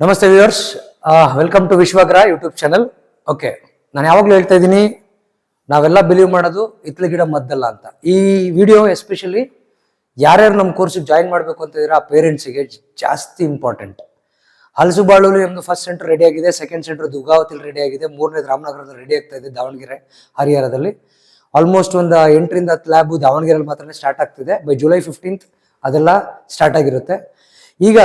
ನಮಸ್ತೆ viewers welcome to Vishwagraha YouTube channel okay ನಾನು ಯಾವಾಗಲೂ ಹೇಳ್ತಾ ಇದ್ದೀನಿ, ನಾವೆಲ್ಲ ಬಿಲೀವ್ ಮಾಡೋದು ಇತ್ಲ ಗಿಡ ಮದ್ದಲ್ಲ ಅಂತ. ಈ ವಿಡಿಯೋ ಎಸ್ಪೆಷಲಿ ಯಾರ್ಯಾರು ನಮ್ಮ ಕೋರ್ಸಿಗೆ ಜಾಯಿನ್ ಮಾಡಬೇಕು ಅಂತ ಇದ್ರೆ ಆ ಪೇರೆಂಟ್ಸಿಗೆ ಜಾಸ್ತಿ ಇಂಪಾರ್ಟೆಂಟ್ ಹಲಸು ಬಾಳೂಲಿ ಫಸ್ಟ್ ಸೆಂಟರ್ ರೆಡಿ ಆಗಿದೆ ಸೆಕೆಂಡ್ ಸೆಂಟರ್ ದುಗಾವತಿಲಿ ರೆಡಿ ಆಗಿದೆ ಮೂರನೇದು ರಾಮನಗರದಲ್ಲಿ ರೆಡಿ ಆಗ್ತಾ ಇದೆ ದಾವಣಗೆರೆ, ಹರಿಹರದಲ್ಲಿ. ಆಲ್ಮೋಸ್ಟ್ ಒಂದು ಎಂಟರಿಂದ ಹತ್ತು ಲ್ಯಾಬು ದಾವಣಗೆರೆಯಲ್ಲಿ ಮಾತ್ರ ಸ್ಟಾರ್ಟ್ ಆಗ್ತಿದೆ. ಬೈ ಜುಲೈ ಫಿಫ್ಟೀನ್ತ್ ಅದೆಲ್ಲ ಸ್ಟಾರ್ಟ್ ಆಗಿರುತ್ತೆ. ಈಗ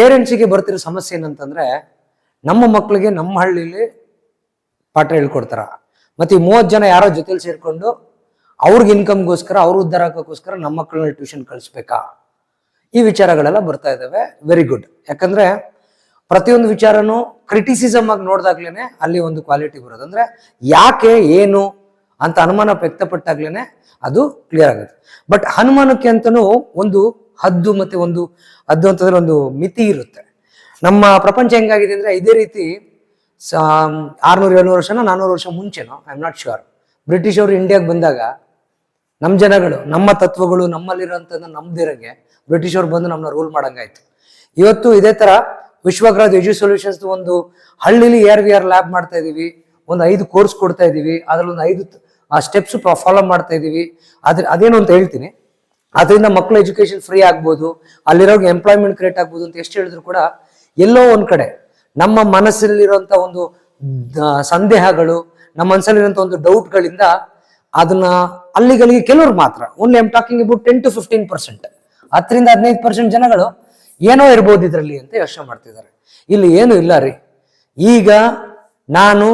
ಪೇರೆಂಟ್ಸಿಗೆ ಬರ್ತಿರೋ ಸಮಸ್ಯೆ ಏನಂತಂದ್ರೆ ನಮ್ಮ ಮಕ್ಕಳಿಗೆ ನಮ್ಮ ಹಳ್ಳಿಲಿ ಪಾಠ ಹೇಳ್ಕೊಡ್ತಾರ. ಮತ್ತೆ ಈ ಮೂವತ್ತು ಜನ ಯಾರೋ ಜೊತೆಲಿ ಸೇರ್ಕೊಂಡು ಅವ್ರಿಗೆ ಇನ್ಕಮ್ಗೋಸ್ಕರ ಅವ್ರ ಉದ್ಧಾರ ಹಾಕೋಕ್ಕೋಸ್ಕರ ನಮ್ಮ ಮಕ್ಕಳನ್ನ ಟ್ಯೂಷನ್ ಕಳಿಸ್ಬೇಕಾ? ಈ ವಿಚಾರಗಳೆಲ್ಲ ಬರ್ತಾ ಇದ್ದಾವೆ ವೆರಿ ಗುಡ್ ಯಾಕಂದ್ರೆ ಪ್ರತಿಯೊಂದು ವಿಚಾರನೂ ಕ್ರಿಟಿಸಿಸಮ್ ಆಗಿ ನೋಡ್ದಾಗ್ಲೇನೆ ಅಲ್ಲಿ ಒಂದು ಕ್ವಾಲಿಟಿ ಬರೋದು. ಅಂದ್ರೆ ಯಾಕೆ, ಏನು ಅಂತ ಅನುಮಾನ ವ್ಯಕ್ತಪಟ್ಟಾಗ್ಲೇನೆ ಅದು ಕ್ಲಿಯರ್ ಆಗುತ್ತೆ. ಬಟ್ ಅನುಮಾನಕ್ಕೆ ಅಂತನೂ ಒಂದು ಹದ್ದು ಮತ್ತೆ ಒಂದು ಹದ್ದು ಅಂತಂದ್ರೆ ಒಂದು ಮಿತಿ ಇರುತ್ತೆ. ನಮ್ಮ ಪ್ರಪಂಚ ಹೆಂಗಾಗಿದೆ ಅಂದ್ರೆ ಇದೇ ರೀತಿ ಆರ್ನೂರು, ಏಳ್ನೂರು ವರ್ಷನೋ ನಾನ್ನೂರು ವರ್ಷ ಮುಂಚೆನೋ I am not sure British ಅವರು ಇಂಡಿಯಾಗೆ ಬಂದಾಗ ನಮ್ಮ ಜನಗಳು, ನಮ್ಮ ತತ್ವಗಳು ನಮ್ಮಲ್ಲಿರೋಂಥದ್ದು ನಮ್ದಿರಂಗೆ ಬ್ರಿಟಿಷ್ ಅವ್ರು ಬಂದು ನಮ್ಮನ್ನ ರೂಲ್ ಮಾಡಂಗಾಯ್ತು. ಇವತ್ತು ಇದೇ ತರ ವಿಶ್ವಗ್ರಹದ ಎಜು ಸೊಲ್ಯೂಷನ್ಸ್ ಒಂದು ಹಳ್ಳಿಲಿ ಏರ್ ವಿ ಆರ್ ಲ್ಯಾಬ್ ಮಾಡ್ತಾ ಇದೀವಿ, ಒಂದು ಐದು ಕೋರ್ಸ್ ಕೊಡ್ತಾ ಇದೀವಿ ಅದ್ರಲ್ಲಿ ಒಂದು ಐದು ಸ್ಟೆಪ್ಸ್ ಫಾಲೋ ಮಾಡ್ತಾ ಇದೀವಿ. ಅದ್ರ, ಅದೇನು ಅಂತ ಹೇಳ್ತೀನಿ. ಅದರಿಂದ ಮಕ್ಕಳು ಎಜುಕೇಶನ್ ಫ್ರೀ ಆಗ್ಬೋದು, ಅಲ್ಲಿರೋರ್ಗೆ ಎಂಪ್ಲಾಯ್ಮೆಂಟ್ ಕ್ರಿಯೇಟ್ ಆಗ್ಬೋದು ಅಂತ ಎಷ್ಟು ಹೇಳಿದ್ರು ಕೂಡ ಎಲ್ಲೋ ಒಂದ್ ಕಡೆ ನಮ್ಮ ಮನಸ್ಸಲ್ಲಿರುವಂತ ಒಂದು ಸಂದೇಹಗಳು, ನಮ್ಮ ಮನಸ್ಸಲ್ಲಿರುವಂತ ಒಂದು ಡೌಟ್ಗಳಿಂದ ಅದನ್ನ ಅಲ್ಲಿಗಳಿಗೆ ಕೆಲವ್ರು ಮಾತ್ರ only I'm talking about ten to fifteen percent ಹತ್ತರಿಂದ ಹದಿನೈದು ಪರ್ಸೆಂಟ್ ಜನಗಳು ಏನೋ ಇರ್ಬೋದು ಇದರಲ್ಲಿ ಅಂತ ಯೋಚನೆ ಮಾಡ್ತಿದ್ದಾರೆ. ಇಲ್ಲಿ ಏನು ಇಲ್ಲ ರೀ. ಈಗ ನಾನು,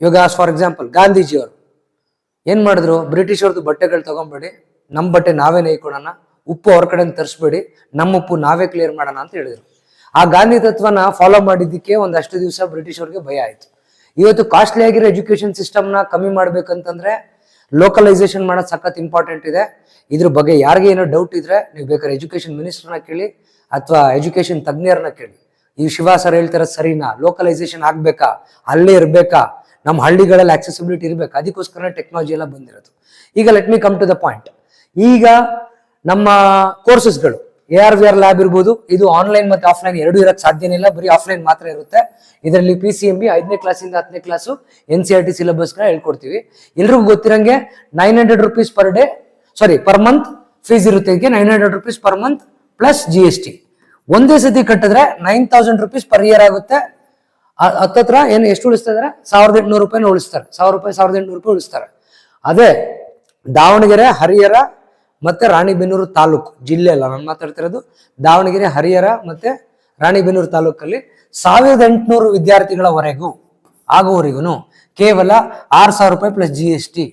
ಇವಾಗ ಫಾರ್ ಎಕ್ಸಾಂಪಲ್ ಗಾಂಧೀಜಿಯವರು ಏನ್ ಮಾಡಿದ್ರು? ಬ್ರಿಟಿಷ್ ಅವ್ರದ್ದು ಬಟ್ಟೆಗಳು ತಗೊಂಬೇಡಿ. ನಮ್ಮ ಬಟ್ಟೆ ನಾವೇ ನೇಯ್ಕೊಡೋಣ ಉಪ್ಪು ಅವ್ರ ಕಡೆ ತರಿಸ್ಬೇಡಿ, ನಮ್ಮ ಉಪ್ಪು ನಾವೇ ಕ್ಲಿಯರ್ ಮಾಡೋಣ ಅಂತ ಹೇಳಿದರು. ಆ ಗಾಂಧಿ ತತ್ವನ ಫಾಲೋ ಮಾಡಿದ್ದಕ್ಕೆ ಒಂದಷ್ಟು ದಿವಸ ಬ್ರಿಟಿಷ್ ಅವ್ರಿಗೆ ಭಯ ಆಯಿತು. ಇವತ್ತು ಕಾಸ್ಟ್ಲಿ ಆಗಿರೋ ಎಜುಕೇಶನ್ ಸಿಸ್ಟಮ್ನ ಕಮ್ಮಿ ಮಾಡ್ಬೇಕಂತಂದ್ರೆ ಲೋಕಲೈಸೇಷನ್ ಮಾಡೋದು ಸಖತ್ ಇಂಪಾರ್ಟೆಂಟ್ ಇದೆ. ಇದ್ರ ಬಗ್ಗೆ ಯಾರಿಗೆ ಏನೋ ಡೌಟ್ ಇದ್ರೆ ನೀವು ಬೇಕಾದ್ರೆ ಎಜುಕೇಶನ್ ಮಿನಿಸ್ಟರ್ನ ಕೇಳಿ ಅಥವಾ ಎಜುಕೇಶನ್ ತಜ್ಞರನ್ನ ಕೇಳಿ. ಈ ಶಿವ ಸರ್ ಹೇಳ್ತಾರ ಸರಿನಾ? ಲೋಕಲೈಸೇಷನ್ ಆಗ್ಬೇಕಾ? ಅಲ್ಲೇ ಇರಬೇಕಾ? ನಮ್ಮ ಹಳ್ಳಿಗಳಲ್ಲಿ ಆಕ್ಸೆಸಿಬಿಲಿಟಿ ಇರಬೇಕು? ಅದಕ್ಕೋಸ್ಕರ ಟೆಕ್ನಾಲಜಿ ಎಲ್ಲ ಬಂದಿರೋದು. ಈಗ let me come to the point ಈಗ ನಮ್ಮ ಕೋರ್ಸಸ್ಗಳು A R V R lab ಇರ್ಬೋದು, ಇದು ಆನ್ಲೈನ್ ಮತ್ತೆ ಆಫ್ಲೈನ್ ಎರಡು ಇರಕ್ಕೆ ಸಾಧ್ಯನೇ ಇಲ್ಲ, ಬರೀ ಆಫ್ಲೈನ್ ಮಾತ್ರ ಇರುತ್ತೆ. ಇದರಲ್ಲಿ ಪಿ ಸಿ ಎಂ ಬಿ ಐದನೇ ಕ್ಲಾಸಿಂದ ಹತ್ತನೇ class N C R T ಸಿಲೆಬಸ್ನ ಹೇಳ್ಕೊಡ್ತೀವಿ. ಎಲ್ರಿಗೂ ಗೊತ್ತಿರಂಗೆ nine hundred rupees per day sorry per month fees ಇರುತ್ತೆ ಇದಕ್ಕೆ nine hundred rupees per month plus G S T ಒಂದೇ ಸತಿ ಕಟ್ಟಿದ್ರೆ nine thousand rupees per year ಆಗುತ್ತೆ. ಹತ್ತತ್ರ ಏನು ಎಷ್ಟು ಉಳಿಸ್ತಾ ಇದಾರೆ? ಸಾವಿರದ ಎಂಟುನೂರು ರೂಪಾಯಿನ ಉಳಿಸ್ತಾರೆ. ಸಾವಿರ ರೂಪಾಯಿ, ಸಾವಿರದ ಎಂಟುನೂರು ರೂಪಾಯಿ ಉಳಿಸ್ತಾರೆ. ಅದೇ ದಾವಣಗೆರೆ, ಹರಿಹರ ಮತ್ತೆ ರಾಣಿಬೆನ್ನೂರು ತಾಲೂಕು ಜಿಲ್ಲೆ ಅಲ್ಲ, ನಾನು ಮಾತಾಡ್ತಿರೋದು ದಾವಣಗೆರೆ, ಹರಿಹರ ಮತ್ತೆ ರಾಣಿಬೆನ್ನೂರು ತಾಲೂಕಲ್ಲಿ ಸಾವಿರದ ಎಂಟುನೂರು ವಿದ್ಯಾರ್ಥಿಗಳವರೆಗೂ ಆಗುವವರೆಗೂ ಕೇವಲ ಆರು ಸಾವಿರ ರೂಪಾಯಿ ಪ್ಲಸ್ ಜಿ ಎಸ್ ಟಿ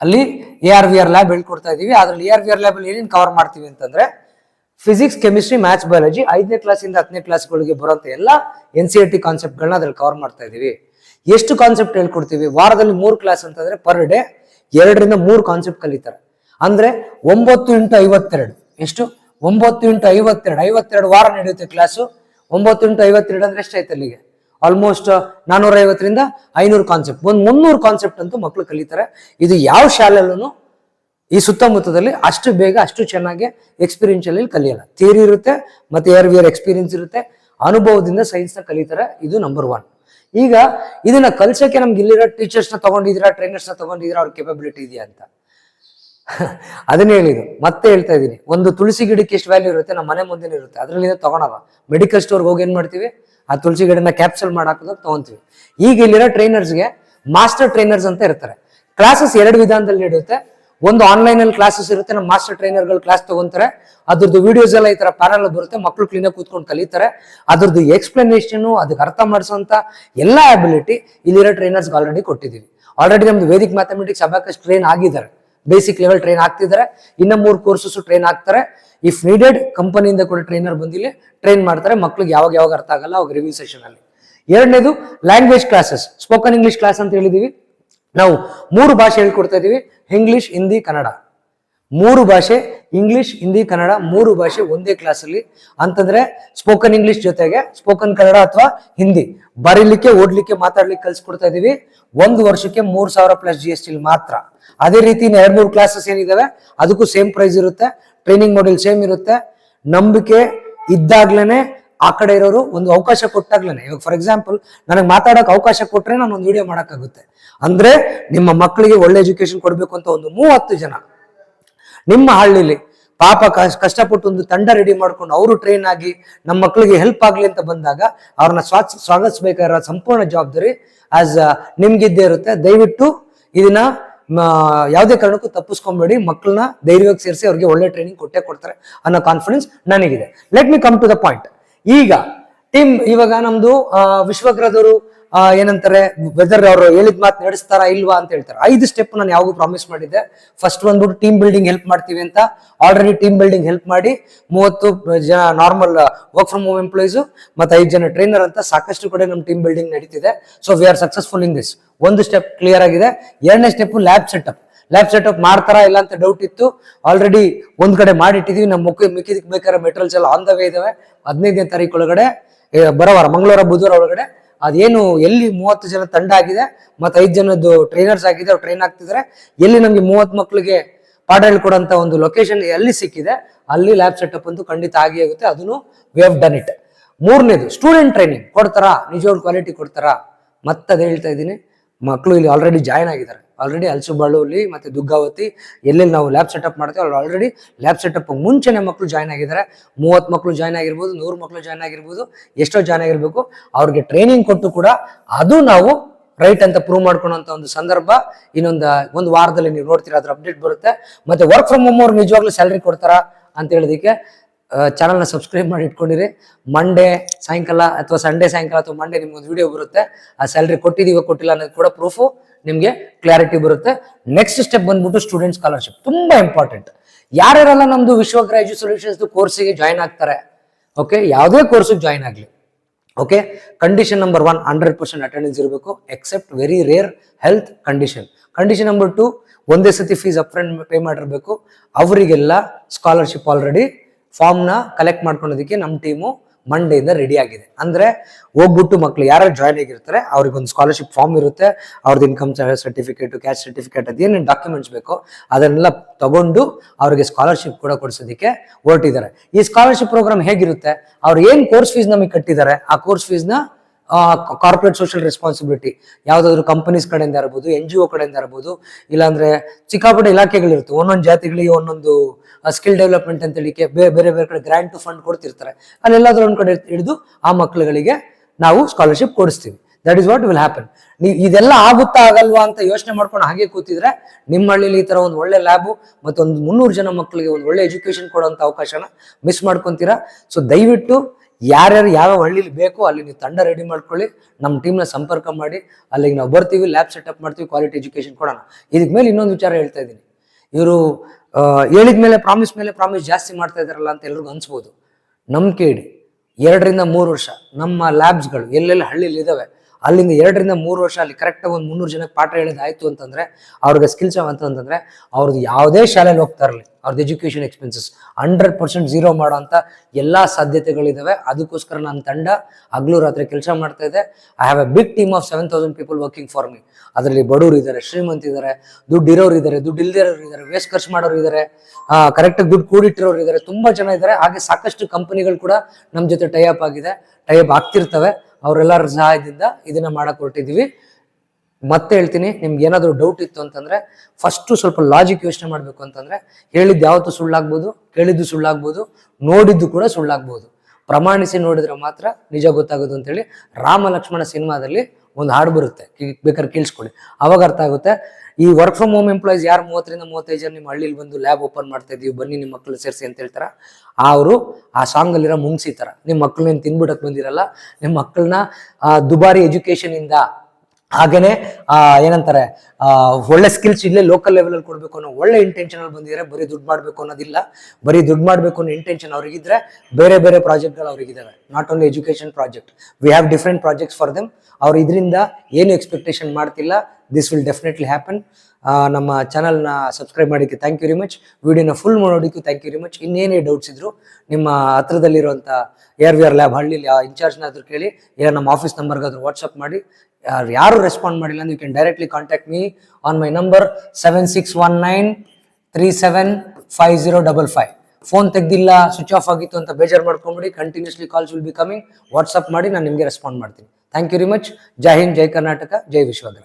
ಅಲ್ಲಿ A R V R lab ಹೇಳ್ಕೊಡ್ತಾ ಇದೀವಿ. ಅದ್ರಲ್ಲಿ A R V R lab ಅಲ್ಲಿ ಏನೇನು ಕವರ್ ಮಾಡ್ತೀವಿ ಅಂತಂದ್ರೆ ಫಿಸಿಕ್ಸ್ ಕೆಮಿಸ್ಟ್ರಿ ಮ್ಯಾಥ್ಸ್ ಬಯಾಲಜಿ ಐದನೇ ಕ್ಲಾಸಿಂದ ಹತ್ತನೇ ಕ್ಲಾಸ್ಗಳಿಗೆ ಬರುವಂತ ಎಲ್ಲ ಎನ್ ಸಿ ಆರ್ ಟಿ ಕಾನ್ಸೆಪ್ಟ್ಗಳನ್ನ ಅದ್ರಲ್ಲಿ ಕವರ್ ಮಾಡ್ತಾ ಇದೀವಿ. ಎಷ್ಟು ಕಾನ್ಸೆಪ್ಟ್ ಹೇಳ್ಕೊಡ್ತೀವಿ? ವಾರದಲ್ಲಿ ಮೂರು ಕ್ಲಾಸ್ ಅಂತಂದ್ರೆ ಪರ್ ಡೇ ಎರಡರಿಂದ ಮೂರು ಕಾನ್ಸೆಪ್ಟ್ ಕಲಿತಾರೆ. ಅಂದ್ರೆ ಒಂಬತ್ತು ಇಂಟು ಐವತ್ತೆರಡು. ಎಷ್ಟು? ಒಂಬತ್ತು ಇಂಟು ಐವತ್ತೆರಡು. ಐವತ್ತೆರಡು ವಾರ ನಡೆಯುತ್ತೆ ಕ್ಲಾಸು ಒಂಬತ್ತು ಇಂಟು ಐವತ್ತೆರಡು ಅಂದ್ರೆ ಎಷ್ಟಾಯ್ತು ಅಲ್ಲಿಗೆ? ಆಲ್ಮೋಸ್ಟ್ ನಾನೂರ ಐವತ್ತರಿಂದ ಐನೂರು ಕಾನ್ಸೆಪ್ಟ್ ಒಂದು ಮುನ್ನೂರು ಕಾನ್ಸೆಪ್ಟ್ ಅಂತೂ ಮಕ್ಕಳು ಕಲಿತಾರೆ. ಇದು ಯಾವ ಶಾಲೆಯಲ್ಲೂ ಈ ಸುತ್ತಮುತ್ತದಲ್ಲಿ ಅಷ್ಟು ಬೇಗ, ಅಷ್ಟು ಚೆನ್ನಾಗಿ ಎಕ್ಸ್ಪೀರಿಯನ್ಷಿಯಲ್ ಕಲಿಯಲ್ಲ. ಥಿಯರಿ ಇರುತ್ತೆ, ಮತ್ತೆ ಏರ್ ವಿಯರ್ ಎಕ್ಸ್ಪೀರಿಯನ್ಸ್ ಇರುತ್ತೆ. ಅನುಭವದಿಂದ ಸೈನ್ಸ್ನ ಕಲಿತಾರೆ. ಇದು ನಂಬರ್ ಒನ್ ಈಗ ಇದನ್ನ ಕಲ್ಸಕ್ಕೆ ನಮ್ಗೆ ಇಲ್ಲಿರೋ ಟೀಚರ್ಸ್ನ ತಗೊಂಡಿದ್ದೀರಾ ಟ್ರೈನರ್ಸ್ನ ತಗೊಂಡಿದ್ದೀರಾ, ಅವ್ರ ಕೆಪಬಿಲಿಟಿ ಇದೆಯಾ ಅಂತ. ಅದನ್ನ ಹೇಳಿದ್ರು ಮತ್ತೆ ಹೇಳ್ತಾ ಇದ್ದೀನಿ. ಒಂದು ತುಳಸಿ ಗಿಡಕ್ಕೆ ಎಷ್ಟು ವ್ಯಾಲ್ಯೂ ಇರುತ್ತೆ? ನಮ್ಮ ಮನೆ ಮುಂದೆ ಇರುತ್ತೆ. ಅದ್ರಲ್ಲಿ ತಗೊಳಲ್ಲ. ಮೆಡಿಕಲ್ ಸ್ಟೋರ್ಗೆ ಹೋಗಿ ಏನ್ ಮಾಡ್ತೀವಿ? ಆ ತುಳಸಿ ಗಿಡನ ಕ್ಯಾಪ್ಸಲ್ ಮಾಡಾಕೋದಾಗ ತಗೊಂತೀವಿ. ಈಗ ಇಲ್ಲಿರೋ ಟ್ರೈನರ್ಸ್ಗೆ ಮಾಸ್ಟರ್ ಟ್ರೈನರ್ಸ್ ಅಂತ ಇರ್ತಾರೆ. ಕ್ಲಾಸಸ್ ಎರಡು ವಿಧಾನದಲ್ಲಿ ನಡೆಯುತ್ತೆ. ಒಂದು ಆನ್ಲೈನ್ ಅಲ್ಲಿ ಕ್ಲಾಸಸ್ ಇರುತ್ತೆ. ನಮ್ಮ ಮಾಸ್ಟರ್ ಟ್ರೈನರ್ಗಳು ಕ್ಲಾಸ್ ತಗೊಂತಾರೆ. ಅದ್ರದ್ದು ವಿಡಿಯೋಸ್ ಎಲ್ಲ ಈ ತರ ಪ್ಯಾನಲ್ ಬರುತ್ತೆ. ಮಕ್ಕಳು ಕ್ಲೀನಾಗಿ ಕೂತ್ಕೊಂಡು ಕಲಿತಾರೆ. ಅದ್ರದ್ದು ಎಕ್ಸ್ಪ್ಲನೇಷನ್ ಅದಕ್ಕೆ ಅರ್ಥ ಮಾಡಿಸುವಂತ ಎಲ್ಲ ಅಬಿಲಿಟಿ ಇಲ್ಲಿರೋ ಟ್ರೈನರ್ಸ್ ಆಲ್ರೆಡಿ ಕೊಟ್ಟಿದ್ದೀವಿ. ಆಲ್ರೆಡಿ ನಮ್ದು ವೇದಿಕ್ ಮ್ಯಾಥಮೆಟಿಕ್ಸ್ ಅಬಾಕಸ್ ಟ್ರೈನ್ ಆಗಿದ್ದಾರೆ. ಬೇಸಿಕ್ ಲೆವೆಲ್ ಟ್ರೈನ್ ಆಗ್ತಿದ್ದಾರೆ ಇನ್ನ ಮೂರು ಕೋರ್ಸಸ್ ಟ್ರೈನ್ ಆಗ್ತಾರೆ. ಇಫ್ ನೀಡೆಡ್ ಕಂಪನಿಯಿಂದ ಕೂಡ ಟ್ರೈನರ್ ಬಂದಿಲ್ಲಿ ಟ್ರೈನ್ ಮಾಡ್ತಾರೆ. ಮಕ್ಳಿಗೆ ಯಾವಾಗ ಯಾವಾಗ ಅರ್ಥ ಆಗಲ್ಲ ಅವಾಗ ರಿವ್ಯೂ ಸೆಷನ್ ಅಲ್ಲಿ. ಎರಡನೇದು language classes spoken English class ಅಂತ ಹೇಳಿದೀವಿ. ನಾವು ಮೂರು ಭಾಷೆ ಹೇಳ್ಕೊಡ್ತಾ ಇದೀವಿ. ಇಂಗ್ಲಿಷ್ ಹಿಂದಿ ಕನ್ನಡ ಮೂರು ಭಾಷೆ ಇಂಗ್ಲಿಷ್ ಹಿಂದಿ ಕನ್ನಡ ಮೂರು ಭಾಷೆ ಒಂದೇ ಕ್ಲಾಸಲ್ಲಿ ಅಂತಂದ್ರೆ ಸ್ಪೋಕನ್ ಇಂಗ್ಲಿಷ್ ಜೊತೆಗೆ ಸ್ಪೋಕನ್ ಕನ್ನಡ ಅಥವಾ ಹಿಂದಿ ಬರೀಲಿಕ್ಕೆ, ಓದ್ಲಿಕ್ಕೆ, ಮಾತಾಡ್ಲಿಕ್ಕೆ ಕಲ್ಸ್ಕೊಡ್ತಾ ಇದೀವಿ. ಒಂದು ವರ್ಷಕ್ಕೆ ಮೂರ್ ಸಾವಿರ ಪ್ಲಸ್ ಜಿ ಎಸ್ ಟಿ ಮಾತ್ರ. ಅದೇ ರೀತಿ ಎರಡ್ ಮೂರು ಕ್ಲಾಸಸ್ ಏನಿದಾವೆ, ಅದಕ್ಕೂ ಸೇಮ್ ಪ್ರೈಸ್ ಇರುತ್ತೆ. ಟ್ರೈನಿಂಗ್ ಮಾಡ್ಯೂಲ್ ಸೇಮ್ ಇರುತ್ತೆ. ನಂಬಿಕೆ ಇದ್ದಾಗ್ಲೇನೆ ಆ ಕಡೆ ಇರೋರು ಒಂದು ಅವಕಾಶ ಕೊಟ್ಟಾಗ್ಲೇನೆ. ಇವಾಗ ಫಾರ್ ಎಕ್ಸಾಂಪಲ್ ನನಗೆ ಮಾತಾಡೋಕೆ ಅವಕಾಶ ಕೊಟ್ರೆ ನಾನು ಒಂದು ವಿಡಿಯೋ ಮಾಡೋಕ್ಕಾಗುತ್ತೆ. ಅಂದ್ರೆ ನಿಮ್ಮ ಮಕ್ಕಳಿಗೆ ಒಳ್ಳೆ ಎಜುಕೇಶನ್ ಕೊಡಬೇಕು ಅಂತ ಒಂದು ಮೂವತ್ತು ಜನ ನಿಮ್ಮ ಹಳ್ಳಿಲಿ ಪಾಪ ಕಷ್ಟ- ಕಷ್ಟಪಟ್ಟು ಒಂದು ತಂಡ ರೆಡಿ ಮಾಡ್ಕೊಂಡು ಅವರು ಟ್ರೈನ್ ಆಗಿ ನಮ್ಮ ಮಕ್ಕಳಿಗೆ ಹೆಲ್ಪ್ ಆಗ್ಲಿ ಅಂತ ಬಂದಾಗ ಅವ್ರನ್ನ ಸ್ವಾಗತಿಸಬೇಕಾಗಿರೋ ಸಂಪೂರ್ಣ ಜವಾಬ್ದಾರಿ ಆಸ್ ನಿಮ್ಗಿದ್ದೇ ಇರುತ್ತೆ. ದಯವಿಟ್ಟು ಇದನ್ನ ಯಾವುದೇ ಕಾರಣಕ್ಕೂ ತಪ್ಪಿಸ್ಕೊಂಬೇಡಿ. ಮಕ್ಕಳನ್ನ ಧೈರ್ಯವಾಗಿ ಸೇರಿಸಿ ಅವ್ರಿಗೆ ಒಳ್ಳೆ ಟ್ರೈನಿಂಗ್ ಕೊಟ್ಟೇ ಕೊಡ್ತಾರೆ ಅನ್ನೋ ಕಾನ್ಫಿಡೆನ್ಸ್ ನನಗಿದೆ. Let me come to the point ಈಗ ಟೀಮ್ ಇವಾಗ ನಮ್ದು ವಿಶ್ವಗ್ರಹದವರು ಏನಂತಾರೆ ವೆದರ್ ಅವರು ಹೇಳಿದ ಮಾತು ನಡೆಸ್ತಾರಾ ಇಲ್ವಾ ಅಂತ ಹೇಳ್ತಾರೆ. ಐದು ಸ್ಟೆಪ್ ನಾನು ಯಾವಾಗೂ ಪ್ರಾಮಿಸ್ ಮಾಡಿದ್ದೆ. ಫಸ್ಟ್ ಬಂದ್ಬಿಟ್ಟು ಟೀಮ್ ಬಿಲ್ಡಿಂಗ್ ಹೆಲ್ಪ್ ಮಾಡ್ತೀವಿ ಅಂತ ಆಲ್ರೆಡಿ ಟೀಮ್ ಬಿಲ್ಡಿಂಗ್ ಹೆಲ್ಪ್ ಮಾಡಿ ಮೂವತ್ತು ಜನ normal work from home employees ಮತ್ತೆ ಐದು ಜನ ಟ್ರೈನರ್ ಅಂತ ಸಾಕಷ್ಟು ಕಡೆ ನಮ್ಮ ಟೀಮ್ ಬಿಲ್ಡಿಂಗ್ ನಡೀತಿದೆ. So we are successful in this ಒಂದು ಸ್ಟೆಪ್ ಕ್ಲಿಯರ್ ಆಗಿದೆ. ಎರಡನೇ step lab setup lab setup ಮಾಡ್ತಾರಾ ಇಲ್ಲ ಅಂತ ಡೌಟ್ ಇತ್ತು. ಆಲ್ರೆಡಿ ಒಂದ್ ಕಡೆ ಮಾಡಿಟ್ಟಿದೀವಿ. ನಮ್ಮ ಮುಖ ಮಿಕ್ಕಿದಕ್ಕೆ ಬೇಕಾದ್ರೆ ಮೆಟೀರಿಯಲ್ಸ್ ಎಲ್ಲ ಆನ್ ದ ವೇ ಇದಾವೆ. ಹದಿನೈದನೇ ತಾರೀಕು ಒಳಗಡೆ ಬರೋವಾರ, ಮಂಗಳವಾರ, ಬುಧವಾರ ಒಳಗಡೆ ಅದೇನು ಎಲ್ಲಿ ಮೂವತ್ತು ಜನ ತಂಡ ಆಗಿದೆ, ಮತ್ತೆ ಐದು ಜನದ್ದು ಟ್ರೈನರ್ಸ್ ಆಗಿದೆ, ಅವ್ರು ಟ್ರೈನ್ ಆಗ್ತಿದ್ದಾರೆ ಎಲ್ಲಿ ನಮ್ಗೆ ಮೂವತ್ತು ಮಕ್ಕಳಿಗೆ ಪಾಠ ಹೇಳ್ಕೊಡೋಂತ ಒಂದು ಲೊಕೇಶನ್ ಎಲ್ಲಿ ಸಿಕ್ಕಿದೆ, ಅಲ್ಲಿ ಲ್ಯಾಬ್ ಸೆಟಪ್ ಅಂತೂ ಖಂಡಿತ ಆಗಿ ಆಗುತ್ತೆ, ಅದನ್ನು ವಿ ಹವ್ ಡನ್ ಇಟ್ ಮೂರನೇದು ಸ್ಟೂಡೆಂಟ್ ಟ್ರೈನಿಂಗ್ ಕೊಡ್ತಾರಾ? ನಿಜವಾದ ಕ್ವಾಲಿಟಿ ಕೊಡ್ತಾರಾ? ಮತ್ತೆ ಹೇಳ್ತಾ ಇದ್ದೀನಿ ಮಕ್ಕಳು ಇಲ್ಲಿ ಆಲ್ರೆಡಿ ಜಾಯ್ನ್ ಆಗಿದ್ದಾರೆ. ಆಲ್ರೆಡಿ ಅಲ್ಸುಬಾಳುಲಿ ಮತ್ತೆ ದುಗ್ಗಾವತಿ ಎಲ್ಲೆಲ್ಲಿ ನಾವು ಲ್ಯಾಬ್ ಸೆಟಪ್ ಮಾಡ್ತೀವಿ ಅಲ್ಲಿ ಆಲ್ರೆಡಿ ಲ್ಯಾಬ್ ಸೆಟಪ್ ಮುಂಚೆನೆ ಮಕ್ಕಳು ಜಾಯ್ನ್ ಆಗಿದ್ದಾರೆ. ಮೂವತ್ತು ಮಕ್ಕಳು ಜಾಯ್ನ್ ಆಗಿರ್ಬೋದು, ನೂರು ಮಕ್ಕಳು ಜಾಯ್ನ್ ಆಗಿರ್ಬೋದು, ಎಷ್ಟೋ ಜಾಯ್ನ್ ಆಗಿರಬೇಕು. ಅವ್ರಿಗೆ ಟ್ರೈನಿಂಗ್ ಕೊಟ್ಟು ಕೂಡ ಅದು ನಾವು ರೈಟ್ ಅಂತ ಪ್ರೂವ್ ಮಾಡ್ಕೊಳ್ಳೋಂಥ ಒಂದು ಸಂದರ್ಭ ಇನ್ನೊಂದು, ಒಂದು ವಾರದಲ್ಲಿ ನೀವು ನೋಡ್ತೀರಾ, ಅದ್ರ ಅಪ್ಡೇಟ್ ಬರುತ್ತೆ. ಮತ್ತೆ ವರ್ಕ್ ಫ್ರಮ್ ಹೋಮ್ ಅವ್ರು ನಿಜವಾಗ್ಲೂ ಸ್ಯಾಲ್ರಿ ಕೊಡ್ತಾರಾ ಅಂತ ಹೇಳೋದಕ್ಕೆ ಚಾನಲ್ನ ಸಬ್ಸ್ಕ್ರೈಬ್ ಮಾಡಿ ಇಟ್ಕೊಂಡಿರಿ. ಮಂಡೇ ಸಾಯಂಕಾಲ ಅಥವಾ ಸಂಡೇ ಸಾಯಂಕಾಲ ಅಥವಾ ಮಂಡೇ ನಿಮ್ಗೆ ಒಂದು ವಿಡಿಯೋ ಬರುತ್ತೆ. ಆ ಸ್ಯಾಲ್ರಿ ಕೊಟ್ಟಿದೀವ ಕೊಟ್ಟಿಲ್ಲ ಅನ್ನೋದು ಕೂಡ ಪ್ರೂಫು ನಿಮಗೆ ಕ್ಲಾರಿಟಿ ಬರುತ್ತೆ. ನೆಕ್ಸ್ಟ್ ಸ್ಟೆಪ್ ಬಂದ್ಬಿಟ್ಟು ಸ್ಟೂಡೆಂಟ್ ಸ್ಕಾಲರ್ಶಿಪ್ ತುಂಬಾ ಇಂಪಾರ್ಟೆಂಟ್ ಯಾರ್ಯಾರೆಲ್ಲ ನಮ್ಮದು ವಿಶ್ವ ಗ್ರಾಜ್ಯೂ ಸೊಲ್ಯೂಷನ್ಸ್ ಕೋರ್ಸಿಗೆ ಜಾಯ್ನ್ ಆಗ್ತಾರೆ? ಓಕೆ ಯಾವುದೇ ಕೋರ್ಸಿಗೆ ಜಾಯ್ನ್ ಆಗಲಿ. Okay condition number one hundred percent attendance ಇರಬೇಕು except very rare health condition condition number two ಒಂದೇ ಸತಿ ಫೀಸ್ ಅಪ್ರೆಂಟ್ ಪೇ ಮಾಡಿರಬೇಕು. ಅವರಿಗೆಲ್ಲ ಸ್ಕಾಲರ್ಶಿಪ್ ಆಲ್ರೆಡಿ ಫಾರ್ಮ್ನ ಕಲೆಕ್ಟ್ ಮಾಡ್ಕೊಳೋದಕ್ಕೆ ನಮ್ಮ ಟೀಮು ಮಂಡೆಯಿಂದ ರೆಡಿ ಆಗಿದೆ. ಅಂದ್ರೆ ಹೋಗ್ಬಿಟ್ಟು ಮಕ್ಳು ಯಾರು ಜಾಯ್ನ್ ಆಗಿರ್ತಾರೆ ಅವ್ರಿಗೆ ಒಂದು ಸ್ಕಾಲರ್ಶಿಪ್ ಫಾರ್ಮ್ ಇರುತ್ತೆ ಅವ್ರದ್ದು ಇನ್ಕಮ್ ಸರ್ಟಿಫಿಕೇಟ್ ಕ್ಯಾಸ್ಟ್ ಸರ್ಟಿಫಿಕೇಟ್ ಅದೇನೇನು ಡಾಕ್ಯುಮೆಂಟ್ಸ್ ಬೇಕೋ ಅದನ್ನೆಲ್ಲ ತಗೊಂಡು ಅವ್ರಿಗೆ ಸ್ಕಾಲರ್ಶಿಪ್ ಕೂಡ ಕೊಡಿಸೋದಕ್ಕೆ ಹೊರಟಿದ್ದಾರೆ. ಈ ಸ್ಕಾಲರ್ಶಿಪ್ ಪ್ರೋಗ್ರಾಮ್ ಹೇಗಿರುತ್ತೆ? ಅವ್ರು ಏನು ಕೋರ್ಸ್ ಫೀಸ್ ನಮಗೆ ಕಟ್ಟಿದ್ದಾರೆ? ಆ ಕೋರ್ಸ್ ಫೀಸ್ನ ಕಾರ್ಪೊರೇಟ್ ಸೋಷಿಯಲ್ ರೆಸ್ಪಾನ್ಸಿಬಿಲಿಟಿ ಯಾವ್ದಾದ್ರು ಕಂಪನೀಸ್ ಕಡೆಯಿಂದ ಇರ್ಬೋದು ಎನ್ ಜಿ ಒ ಕಡೆಯಿಂದ ಇರ್ಬೋದು, ಇಲ್ಲಾಂದ್ರೆ ಸಿಕ್ಕಾಪಟ್ಟೆ ಇಲಾಖೆಗಳಿರುತ್ತೆ. ಒಂದೊಂದು ಜಾತಿಗಳಿಗೆ ಒಂದೊಂದು ಸ್ಕಿಲ್ ಡೆವಲಪ್ಮೆಂಟ್ ಅಂತ ಹೇಳಿಕೆ ಬೇರೆ ಬೇರೆ ಕಡೆ ಟು ಫಂಡ್ ಕೊಡ್ತಿರ್ತಾರೆ. ಅಲ್ಲೆಲ್ಲಾದ್ರೂ ಒಂದ್ ಕಡೆ ಹಿಡಿದು ಆ ಮಕ್ಕಳುಗಳಿಗೆ ನಾವು scholarship ಕೊಡಿಸ್ತೀವಿ. That is what will happen ನೀವು ಇದೆಲ್ಲ ಆಗುತ್ತಾ ಆಗಲ್ವಾ ಅಂತ ಯೋಚನೆ ಮಾಡ್ಕೊಂಡು ಹಾಗೆ ಕೂತಿದ್ರೆ ನಿಮ್ಮ ಹಳ್ಳಿಲಿ ಈ ತರ ಒಂದು ಒಳ್ಳೆ ಲ್ಯಾಬು ಮತ್ತೊಂದು ಮುನ್ನೂರು ಜನ ಮಕ್ಕಳಿಗೆ ಒಂದು ಒಳ್ಳೆ ಎಜುಕೇಶನ್ ಕೊಡುವಂತ ಅವಕಾಶನ ಮಿಸ್ ಮಾಡ್ಕೊಂತೀರಾ? ಸೊ ದಯವಿಟ್ಟು ಯಾರ್ಯಾರು ಯಾವ ಹಳ್ಳಿಲಿ ಬೇಕೋ ಅಲ್ಲಿ ನೀವು ತಂಡ ರೆಡಿ ಮಾಡ್ಕೊಳ್ಳಿ ನಮ್ಮ ಟೀಮ್ನ ಸಂಪರ್ಕ ಮಾಡಿ, ಅಲ್ಲಿಗೆ ನಾವು ಬರ್ತೀವಿ ಲ್ಯಾಬ್ ಸೆಟಪ್ ಮಾಡ್ತೀವಿ ಕ್ವಾಲಿಟಿ ಎಜುಕೇಶನ್ ಕೊಡೋಣ. ಇದಕ್ಕೆ ಮೇಲೆ ಇನ್ನೊಂದು ವಿಚಾರ ಹೇಳ್ತಾ ಇದ್ದೀನಿ. ಇವರು ಹೇಳಿದ ಮೇಲೆ ಪ್ರಾಮಿಸ್ ಮೇಲೆ ಪ್ರಾಮಿಸ್ ಜಾಸ್ತಿ ಮಾಡ್ತಾ ಇದಾರಲ್ಲ ಅಂತ ಎಲ್ರಿಗೂ ಅನ್ಸ್ಬೋದು. ನಂಬಿಕೆ ಇಡಿ. ಎರಡರಿಂದ ಮೂರು ವರ್ಷ ನಮ್ಮ ಲ್ಯಾಬ್ಸ್ಗಳು ಎಲ್ಲೆಲ್ಲಿ ಹಳ್ಳಿಲಿ ಇದಾವೆ ಅಲ್ಲಿಂದ ಎರಡರಿಂದ ಮೂರು ವರ್ಷ ಅಲ್ಲಿ ಕರೆಕ್ಟಾಗಿ ಒಂದು ಮುನ್ನೂರು ಜನಕ್ಕೆ ಪಾಠ ಹೇಳಿದಾಯ್ತು ಅಂತಂದ್ರೆ, ಅವ್ರಿಗೆ ಸ್ಕಿಲ್ಸ್ ಅಂತಂದ್ರೆ ಅವ್ರದ್ದು ಯಾವುದೇ ಶಾಲೆಯಲ್ಲಿ ಹೋಗ್ತಾ ಇರಲಿ ಅವ್ರದ್ದು education expenses hundred percent zero ಮಾಡೋ ಅಂತ ಎಲ್ಲ ಸಾಧ್ಯತೆಗಳಿದಾವೆ. ಅದಕ್ಕೋಸ್ಕರ ನನ್ನ ತಂಡ ಹಗಲು ರಾತ್ರಿ ಕೆಲಸ ಮಾಡ್ತಾ ಇದೆ. I have a big team of seven thousand people working for me ಅದರಲ್ಲಿ ಬಡವರು ಇದ್ದಾರೆ ಶ್ರೀಮಂತ ಇದ್ದಾರೆ ದುಡ್ಡು ಇರೋರು ಇದ್ದಾರೆ ದುಡ್ಡು ಇಲ್ದಿರೋರು ಇದ್ದಾರೆ ವೇಸ್ಟ್ ಖರ್ಚು ಮಾಡೋರು ಇದ್ದಾರೆ ಕರೆಕ್ಟಾಗಿ ದುಡ್ಡು ಕೂಡಿಟ್ಟಿರೋರು ಇದ್ದಾರೆ ತುಂಬಾ ಜನ ಇದ್ದಾರೆ ಹಾಗೆ ಸಾಕಷ್ಟು ಕಂಪನಿಗಳು ಕೂಡ ನಮ್ಮ ಜೊತೆ ಟೈಅಪ್ ಆಗಿದೆ. ಟೈಅಪ್ ಆಗ್ತಿರ್ತವೆ. ಅವರೆಲ್ಲರ ಸಹಾಯದಿಂದ ಇದನ್ನ ಮಾಡಕ್ ಹೊರಟಿದೀವಿ ಮತ್ತೆ ಹೇಳ್ತೀನಿ, ನಿಮ್ಗೆ ಏನಾದರೂ ಡೌಟ್ ಇತ್ತು ಅಂತಂದ್ರೆ ಫಸ್ಟ್ ಸ್ವಲ್ಪ ಲಾಜಿಕ್ ಯೋಚನೆ ಮಾಡಬೇಕು ಅಂತಂದ್ರೆ, ಹೇಳಿದ್ದು ಯಾವತ್ತು ಸುಳ್ಳಾಗ್ಬೋದು, ಕೇಳಿದ್ದು ಸುಳ್ಳಾಗ್ಬೋದು, ನೋಡಿದ್ದು ಕೂಡ ಸುಳ್ಳಾಗ್ಬೋದು. ಪ್ರಮಾಣಿಸಿ ನೋಡಿದ್ರೆ ಮಾತ್ರ ನಿಜ ಗೊತ್ತಾಗೋದು ಅಂತೇಳಿ ರಾಮ ಲಕ್ಷ್ಮಣ ಸಿನಿಮಾದಲ್ಲಿ ಒಂದು ಹಾಡು ಬರುತ್ತೆ. ಬೇಕಾದ್ರೆ ಕೇಳಿಸ್ಕೊಳ್ಳಿ. ಅವಾಗ ಅರ್ಥ ಆಗುತ್ತೆ. ಈ ವರ್ಕ್ ಫ್ರಮ್ ಹೋಮ್ ಎಂಪ್ಲಾಯೀಸ್ ಯಾರು ಮೂವತ್ತರಿಂದ ಮೂವತ್ತೈದು ಜನ ನಿಮ್ಮ ಹಳ್ಳಿಲಿ ಬಂದು ಲ್ಯಾಬ್ ಓಪನ್ ಮಾಡ್ತಾ ಇದೀವಿ ಬನ್ನಿ ನಿಮ್ಮ ಮಕ್ಕಳು ಸೇರಿಸಿ ಅಂತ ಹೇಳ್ತಾರ? ಅವರು ಆ ಸಾಂಗ್ ಅಲ್ಲಿರೋ ಮುಂಗ್ಸಿ ತರ. ನಿಮ್ಮ ಮಕ್ಕಳನ್ನ ತಿನ್ಬಿಡಕ್ ಬಂದಿರಲ್ಲ, ನಿಮ್ಮ ಮಕ್ಕಳನ್ನ ದುಬಾರಿ ಎಜುಕೇಶನ್ ಇಂದ ಹಾಗೇನೆ, ಆ, ಏನಂತಾರೆ, ಆ, ಒಳ್ಳೆ ಸ್ಕಿಲ್ಸ್ ಇಲ್ಲೇ ಲೋಕಲ್ ಲೆವೆಲ್ ಅಲ್ಲಿ ಕೊಡ್ಬೇಕು ಅನ್ನೋ ಒಳ್ಳೆ ಇಂಟೆನ್ಷನ್ ಅಲ್ಲಿ ಬಂದಿದ್ದಾರೆ ಬರೀ ದುಡ್ಡು ಮಾಡ್ಬೇಕು ಅನ್ನೋದಿಲ್ಲ. ಬರೀ ದುಡ್ಡು ಮಾಡ್ಬೇಕು ಅನ್ನೋ ಇಂಟೆನ್ಷನ್ ಅವ್ರಿಗಿದ್ರೆ ಬೇರೆ ಬೇರೆ ಪ್ರಾಜೆಕ್ಟ್ಗಳು ಅವ್ರಿಗಿದ್ದಾವೆ not only education project we have different projects for them ಅವ್ರು ಇದರಿಂದ ಏನು ಎಕ್ಸ್ಪೆಕ್ಟೇಷನ್ ಮಾಡ್ತಿಲ್ಲ. ದಿಸ್ ವಿಲ್ ಡೆಫಿನೆಟ್ಲಿ ಹ್ಯಾಪನ್ ನಮ್ಮ ಚಾನಲ್ನ ಸಬ್ಸ್ಕ್ರೈಬ್ ಮಾಡೋಕ್ಕೆ ಥ್ಯಾಂಕ್ ಯು ವೆರಿ ಮಚ್ ವಿಡಿಯೋನ ಫುಲ್ ನೋಡೋದಕ್ಕೂ ಥ್ಯಾಂಕ್ ಯು ವೆರಿ ಮಚ್ ಇನ್ನೇನೇ ಡೌಟ್ಸ್ ಇದ್ರು ನಿಮ್ಮ ಹತ್ರದಲ್ಲಿರುವಂಥ ಏರ್ ವಿ ಆರ್ ಲ್ಯಾಬ್ ಹಳ್ಳಿಲಿ ಇನ್ಚಾರ್ಜ್ನಾದ್ರೂ ಕೇಳಿ, ಇಲ್ಲ ನಮ್ಮ ಆಫೀಸ್ ನಂಬರ್ಗಾದ್ರೂ ವಾಟ್ಸಪ್ ಮಾಡಿ. ಯಾರು ರೆಸ್ಪಾಂಡ್ ಮಾಡಿಲ್ಲ ಅಂದ್ರೆ you can directly contact me on my number seven six one nine three seven five zero double five phone ತೆಗ್ದಿಲ್ಲ switch off ಆಗಿತ್ತು ಅಂತ ಬೇಜಾರು ಮಾಡ್ಕೊಂಬಿಡಿ. Continuously calls will be coming WhatsApp ಮಾಡಿ ನಾನು ನಿಮಗೆ ರೆಸ್ಪಾಂಡ್ ಮಾಡ್ತೀನಿ. ಥ್ಯಾಂಕ್ ಯು ವೆರಿ ಮಚ್ ಜೈ ಹಿಂದ್ ಜೈ ಕರ್ನಾಟಕ ಜೈ ವಿಶ್ವಗ್ರ